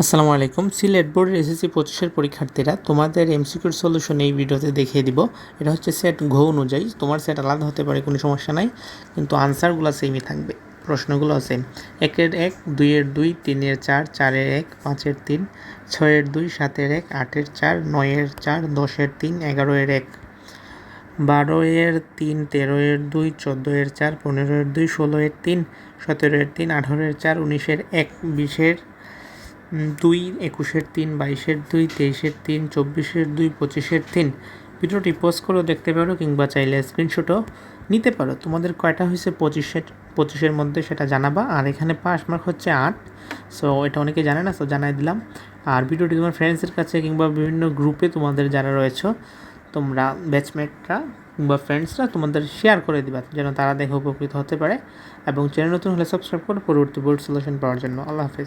আসসালামু আলাইকুম। সিলেট বোর্ডের এসএসসি পঁচিশের পরীক্ষার্থীরা তোমাদের এমসিকিউর সলিউশন এই ভিডিওতে দেখিয়ে দিব। এটা হচ্ছে সেট ঘ অনুযায়ী। তোমার সেট আলাদা হতে পারে, কোনো সমস্যা নাই। কিন্তু আনসারগুলো সেমই থাকবে। প্রশ্নগুলো সেম একের এক, দুইয়ের দুই, তিনের চার, চারের এক, পাঁচের তিন, ছয়ের দুই, সাতের এক, আটের চার, নয়ের চার, দশের তিন, এগারোয়ের এক। বারো এর তিন তেরো এর দুই চোদ্দ এর চার পনেরো এর দুই ষোলো এর তিন সতেরো এর তিন আঠারো এর চার, উনিশের এক, বিশের দুই, একুশের তিন, বাইশের দুই, তেইশের তিন, চব্বিশের দুই, পঁচিশের তিন। ভিডিওটি পোস্ট করেও দেখতে পারো কিংবা চাইলে স্ক্রিনশটও নিতে পারো। তোমাদের কয়টা হয়েছে? পঁচিশের পঁচিশের মধ্যে সেটা জানাবা। আর এখানে পাস মার্ক হচ্ছে আট। সো এটা অনেকে জানে না সো জানাই দিলাম। আর ভিডিওটি তোমার ফ্রেন্ডসের কাছে কিংবা বিভিন্ন গ্রুপে তোমাদের যারা রয়েছে, তোমরা ব্যাচমেটরা কিংবা ফ্রেন্ডসরা তোমাদের শেয়ার করে দিবা, যেন তারা দেখে উপকৃত হতে পারে। এবং চ্যানেল নতুন হলে সাবস্ক্রাইব করো, পরবর্তী বোর্ড সলিউশন পাওয়ার জন্য। আল্লাহ হাফেজ।